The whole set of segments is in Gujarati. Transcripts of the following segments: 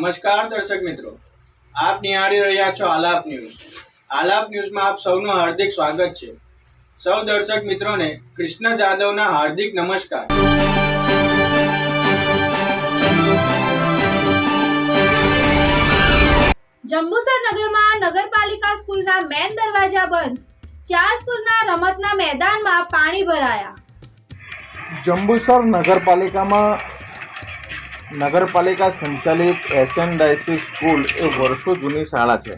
નમસ્કાર દર્શક મિત્રો. આપ નિહાળી રહ્યા છો આલાપ ન્યૂઝ. આલાપ ન્યૂઝમાં આપ સૌનું હાર્દિક સ્વાગત છે. સૌ દર્શક મિત્રોને કૃષ્ણ જાદવના હાર્દિક નમસ્કાર. જંબુસર નગરમાં નગરપાલિકા સ્કૂલના મેન દરવાજા બંધ. ચાર સ્કૂલના રમતના મેદાનમાં પાણી ભરાયા. જંબુસર નગરપાલિકામાં નગરપાલિકા સંચાલિત એસએનડાયસી સ્કૂલ એ વર્ષો જૂની શાળા છે.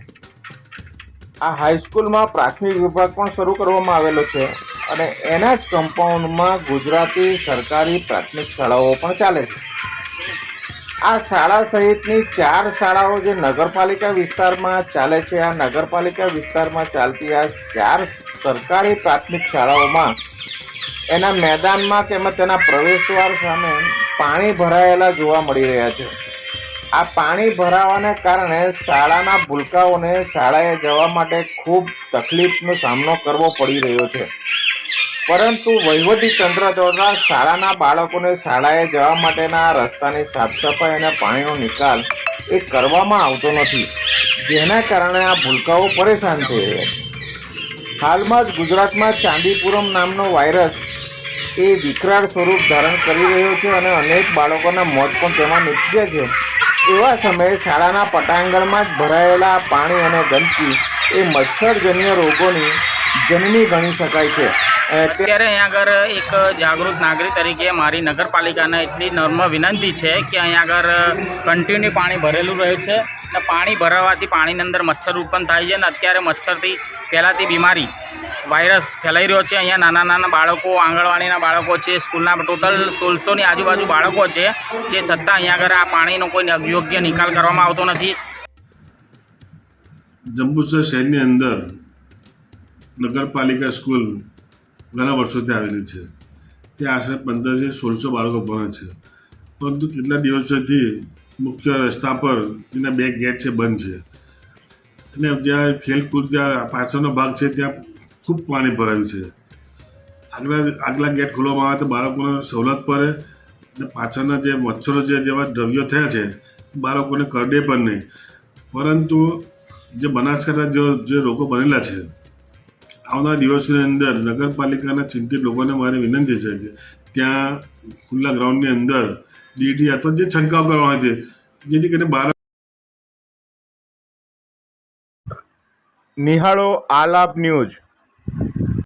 આ હાઈસ્કૂલમાં પ્રાથમિક વિભાગ પણ શરૂ કરવામાં આવેલો છે અને એના જ કમ્પાઉન્ડમાં ગુજરાતી સરકારી પ્રાથમિક શાળાઓ પણ ચાલે છે. આ શાળા સહિતની ચાર શાળાઓ જે નગરપાલિકા વિસ્તારમાં ચાલે છે, આ નગરપાલિકા વિસ્તારમાં ચાલતી આ ચાર સરકારી પ્રાથમિક શાળાઓમાં એના મેદાનમાં તેમજ તેના પ્રવેશદ્વાર સામે પાણી ભરાયેલા જોવા મળી રહ્યા છે. આ પાણી ભરાવાને કારણે શાળાના ભૂલકાઓને શાળાએ જવા માટે ખૂબ તકલીફનો સામનો કરવો પડી રહ્યો છે. પરંતુ વહીવટી તંત્ર દ્વારા શાળાના બાળકોને શાળાએ જવા માટેના રસ્તાની સાફ સફાઈ અને પાણીનો નિકાલ એ કરવામાં આવતો નથી. જેના કારણે આ ભૂલકાઓ પરેશાન થઈ રહ્યા છે. હાલમાં જ ગુજરાતમાં ચાંદીપુરમ નામનો વાયરસ એ વિકરાળ સ્વરૂપ ધારણ કરી રહ્યો છે અને અનેક બાળકોના મોત પણ તેમાં નીપજ્યા છે. એવા સમયે શાળાના પટાંગણમાં જ ભરાયેલા પાણી અને ગંદકી એ મચ્છરજન્ય રોગોની જનની ગણી શકાય છે. અત્યારે અહીંયા આગળ એક જાગૃત નાગરિક તરીકે મારી નગરપાલિકાને એટલી નર્મ વિનંતી છે કે અહીંયા આગળ કન્ટિન્યુ પાણી ભરેલું રહે છે અને પાણી ભરાવાથી પાણીની અંદર મચ્છર ઉત્પન્ન થાય છે અને અત્યારે મચ્છરથી ફેલાતી બીમારી વાયરસ ફેલાઈ રહ્યો છે. અહીંયા નાના નાના બાળકો, આંગણવાડીના બાળકો છે, સ્કૂલના ટોટલ સોળસોની આજુબાજુ બાળકો છે, જે છતાં અહીંયા આગળ આ પાણીનો કોઈ યોગ્ય નિકાલ કરવામાં આવતો નથી. જંબુસર શહેરની અંદર નગરપાલિકા સ્કૂલ ઘણા વર્ષોથી આવેલી છે. ત્યાં આશરે પંદરથી સોળસો બાળકો ભણે છે. પરંતુ કેટલા દિવસોથી મુખ્ય રસ્તા પર એના બે ગેટ છે, બંધ છે. અને જ્યાં ખેલકૂદ જ્યાં પાછળનો ભાગ છે, ત્યાં ખૂબ પાણી ભરાયું છે. આગલા આગલા ગેટ ખોલવામાં આવે તો બાળકોને સવલત પડે અને પાછળના જે મચ્છરો જે જેવા દ્રવ્યો થયા છે, બાળકોને કરડે પણ નહીં. પરંતુ જે બનાસકાંઠા જે જે રોગો બનેલા છે, આવનાર દિવસોની અંદર નગરપાલિકાના ચિંતિત લોકોને મારી વિનંતી છે કે ત્યાં ખુલ્લા ગ્રાઉન્ડની અંદર ડીટી અથવા જે છંટકાવ કરવાનો છે જેથી કરીને બાળક નિહાળો આલાપ ન્યૂઝ.